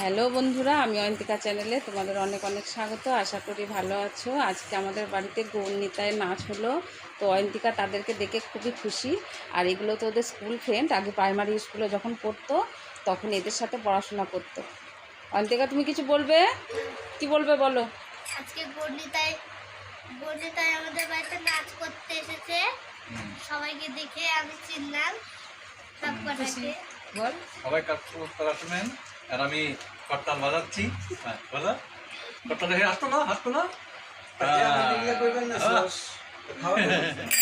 Hello বন্ধুরা আমি অয়ন্তিকা চ্যানেলে তোমাদের অনেক অনেক স্বাগত। আশা করি ভালো আছো। আজকে আমাদের বাড়িতে গৌরনীতায় নাচ হলো তো অয়ন্তিকা তাদেরকে দেখে খুবই খুশি। আর এগুলো তো ওদের স্কুল ফ্রেন্ড আগে প্রাইমারি স্কুলে যখন পড়তো তখন এদের সাথে পড়াশোনা করতো। অয়ন্তিকা তুমি কিছু বলবে? কি বলবে বলো? আজকে আমাদের বাড়িতে নাচ করতে এসেছে। সবাইকে দেখে আমি চিনলাম। বল। সবাই কাজ আর আমি করতাল বাজাচ্ছি। হ্যাঁ বাজা। করতাল দেখে হাসতো না হাসতো না? আহ,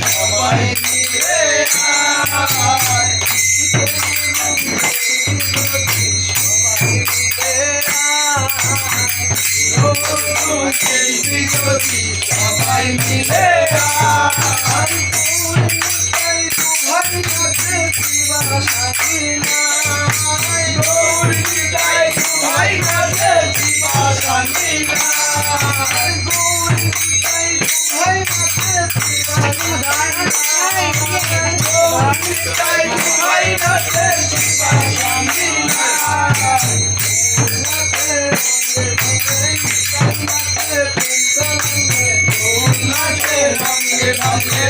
সবাই মিলে আয় সবাই মিলে ভাই কাছে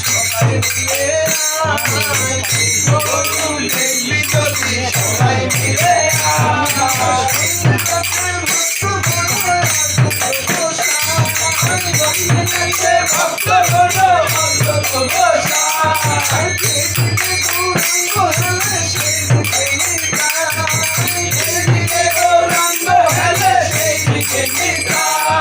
সবাই মিলে দেখবি যদি সবাই মিলে আয় ভক্তগণ অন্তত বসায়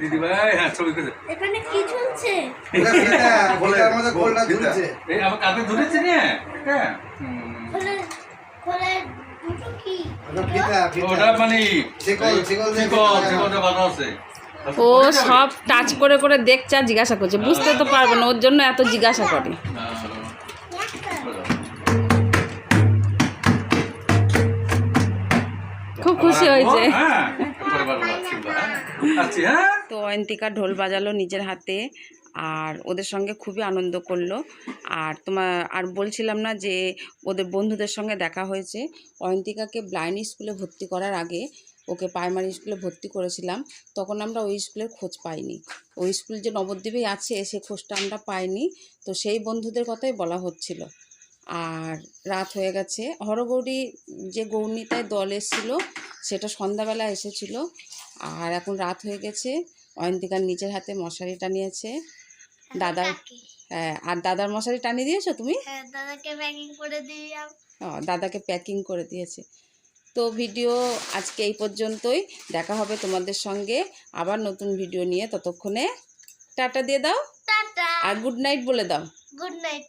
দিদি হ্যাঁ ছবি করে এখানে কি চলছে? এই আমার কাঁধে ধরেছে রে হুম। খোলে খোলে দুটো কি? ওটা মানে শিকল, শিকল দিয়ে শিকল দিতে। শিকলটা বাঁধা আছে। ও সব টাচ করে করে দেখছে আর জিজ্ঞাসা করছে। বুঝতে তো পারবে না ওর জন্য এত জিজ্ঞাসা করে। খুব খুশি হয়েছে। তো অয়ন্তিকা ঢোল বাজালো নিজের হাতে আর ওদের সঙ্গে খুবই আনন্দ করল। আর তোমার আর বলছিলাম না যে ওদের বন্ধুদের সঙ্গে দেখা হয়েছে। অয়ন্তিকাকে ব্লাইন্ড স্কুলে ভর্তি করার আগে ওকে প্রাইমারি স্কুলে ভর্তি করেছিলাম। তখন আমরা ওই স্কুলের খোঁজ পাইনি। ওই স্কুল যে নবদ্বীপেই আছে, সে খোঁজটা আমরা পাইনি। তো সেই বন্ধুদের কথাই বলা হচ্ছিল। আর রাত হয়ে গেছে। হরগৌরী যে গৌরনীতায় দল এসেছিল, সেটা সন্ধ্যাবেলা এসেছিল। আর এখন রাত হয়ে গেছে। অয়ন্তিকার নিজের হাতে মশারি টানিয়েছে দাদার হ্যাঁ আর দাদার মশারি টানিয়ে দিয়েছ তুমি? হ্যাঁ দাদাকে প্যাকিং করে দিলাম। দাদাকে প্যাকিং করে দিয়েছে। তো ভিডিও আজকে এই পর্যন্তই। দেখা হবে তোমাদের সঙ্গে আবার নতুন ভিডিও নিয়ে। ততক্ষণে টাটা দিয়ে দাও। টাটা। আর গুড নাইট বলে দাও। Good night